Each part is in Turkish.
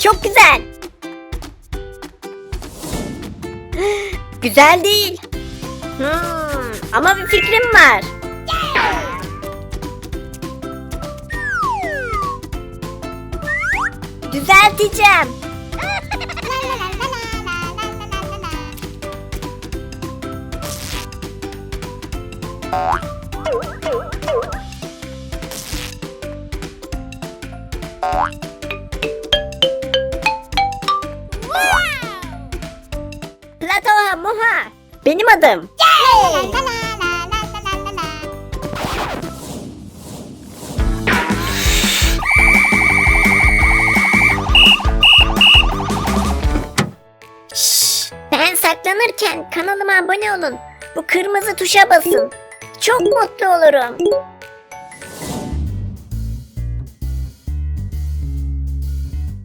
Çok güzel. Güzel değil. Hmm, ama bir fikrim var. Düzelteceğim. Platoha Moha. Benim adım. Şşş, ben saklanırken kanalıma abone olun. Bu kırmızı tuşa basın. Çok mutlu olurum.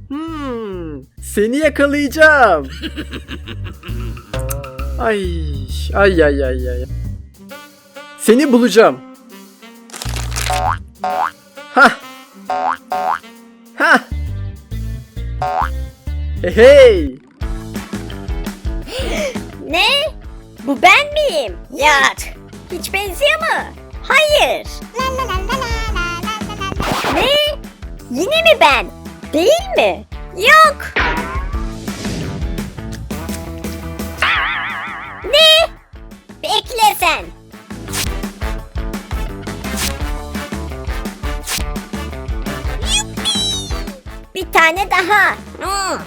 Hmm, seni yakalayacağım. Ay, ay ay ay ay. Seni bulacağım. Ha. Ha. Hey. Ne? Bu ben miyim? Yok. Hiç benziyor mu? Hayır. Ne? Yine mi ben? Değil mi? Yok. Bir tane daha. Hmm.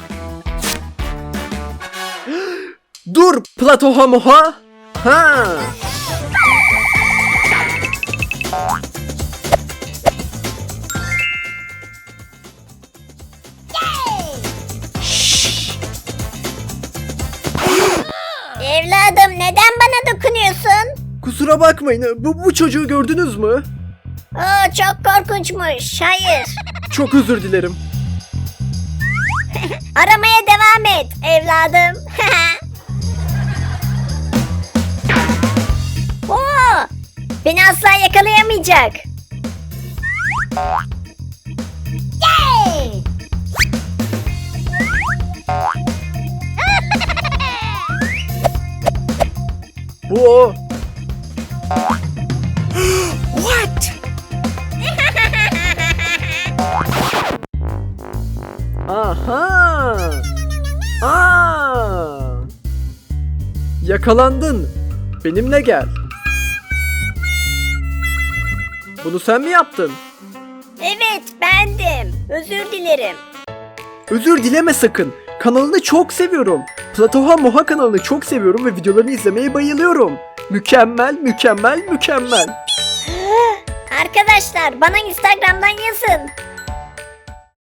Dur Platoha moha. Ha. Evladım neden bana dokunuyorsun? Kusura bakmayın. Bu, bu çocuğu gördünüz mü? Oo, çok korkunçmuş. Hayır. Çok özür dilerim. Aramaya devam et evladım. Oo, beni asla yakalayamayacak. Yay! Bu o. Aha! Aa! Yakalandın. Benimle gel. Bunu sen mi yaptın? Evet bendim. Özür dilerim. Özür dileme sakın. Kanalını çok seviyorum. Platoha Moha kanalını çok seviyorum ve videolarını izlemeye bayılıyorum. Mükemmel, mükemmel, mükemmel. Arkadaşlar bana Instagram'dan yazın.